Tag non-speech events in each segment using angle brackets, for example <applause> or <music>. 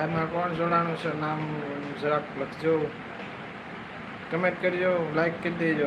લાઈવમાં કોણ જોડાણું છે? નામ જરાક લખજો. કમેન્ટ કરજો લાઈક કરી દેજો.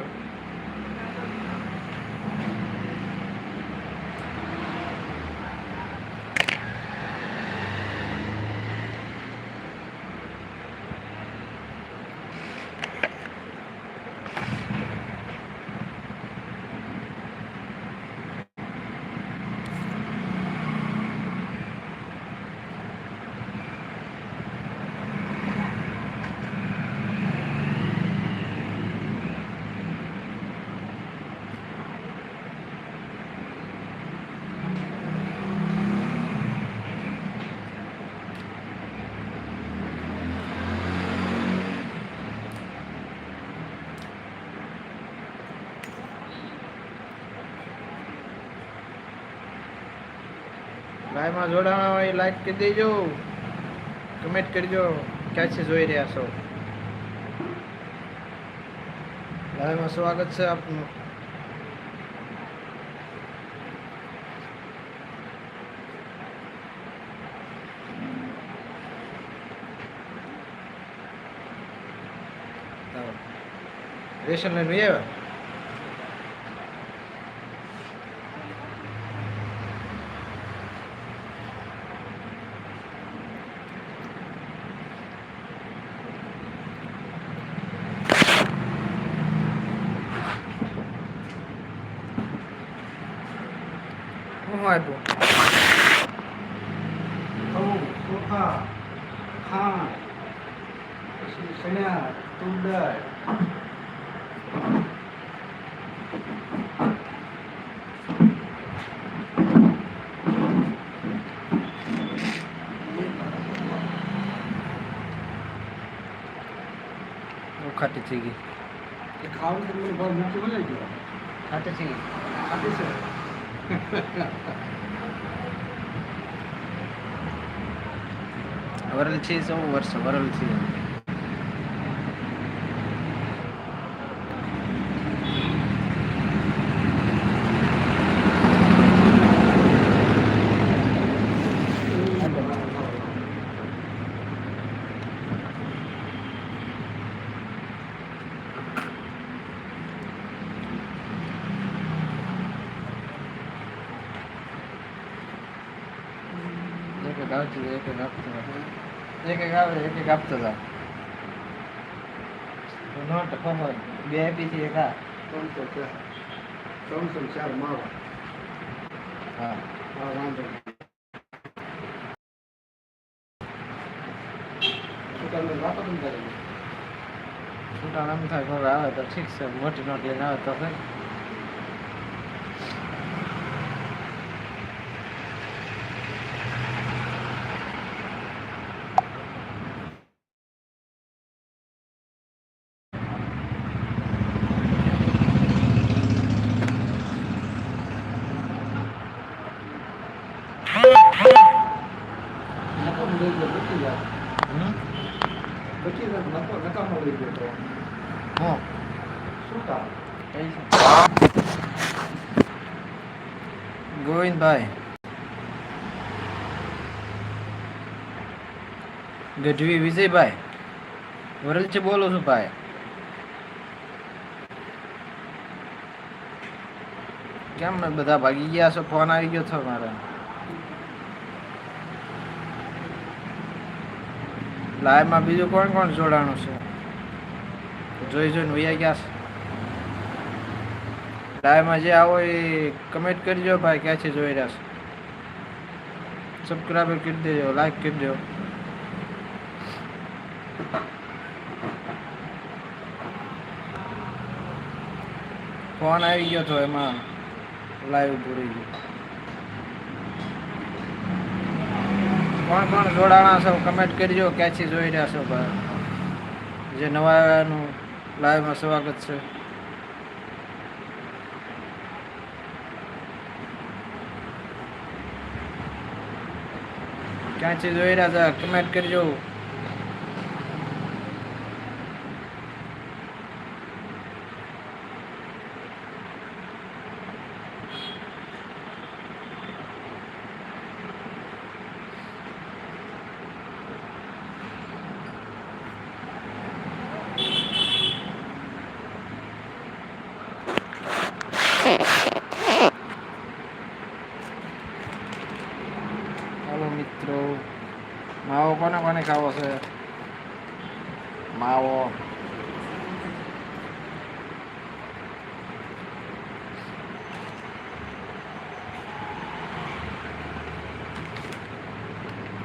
લાઈવમાં જોડાણા હોય લાઈક કરી દેજો કમેન્ટ કરજો ક્યાંથી જોઈ રહ્યા છો લાઈવમાં સ્વાગત છે આપનું રેશન લઈને આવ્યા શું આપ્યું ઘઉં ચોખા ખાંડ પછી ચણા તુર દાળ બહુ ખાટી થઈ ગઈ એ ખાવાનું તમને ભાવ મૂકી બોલાઈ ગયો ખાટી થઈ ગઈ આપી છે <laughs> વરલ છે સૌ વર્ષ વરલ છે. એક એક આવતું એક એક આપતું એક એક આવે એક એક આપતો હતા નોટ ખબર. બે આપી એક આ. ત્રણસો ચાર. ત્રણસો ને ચાર માવા હા. હા વાંધો છૂટા નામ થાય ખબર આવે તો ઠીક છે. મોટી નોટ લઈને આવે તો હું શું કામ કઈ છે ગોવિંદભાઈ ગઢવી વિજયભાઈ વરલથી બોલું છું ભાઈ કેમ બધા ભાગી ગયા છો ફોન આવી ગયો છો મારા લાઈવમાં બીજું કોણ કોણ જોડાણું છે? જોઈ જોઈને વૈયા ગયા છે? લાઈવમાં જે આવો એ કમેન્ટ કરજો ભાઈ, ક્યાંથી જોઈ રહ્યા છે? સબસ્ક્રાઈબર કરી દેજો લાઈક કરી દેજો. ફોન આવી ગયો તો એમાં લાઈવ પૂરી ગયું. કોણ કોણ જોડાણા છો? કમેન્ટ કરજો, ક્યાંથી જોઈ રહ્યા છો ભાઈ જે નવા આવ્યાનું લાઈવમાં સ્વાગત છે. ક્યાંથી જોઈ રહ્યા છે? કમેન્ટ કરજો. ખાવો છે? માવો.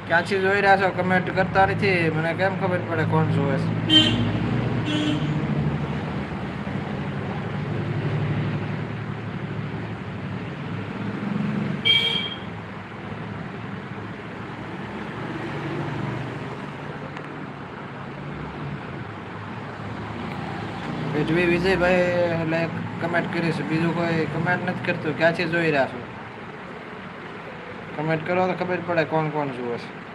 ક્યાંથી જોઈ રહ્યા છો? કમેન્ટ કરતા નથી. મને કેમ ખબર પડે કોણ જોવે છે? ગઢવી વિજયભાઈ એટલે કમેન્ટ કરી છે. બીજું કોઈ કમેન્ટ નથી કરતું. ક્યાંથી જોઈ રહ્યા છો? કમેન્ટ કરો તો ખબર પડે કોણ કોણ જુએ છે.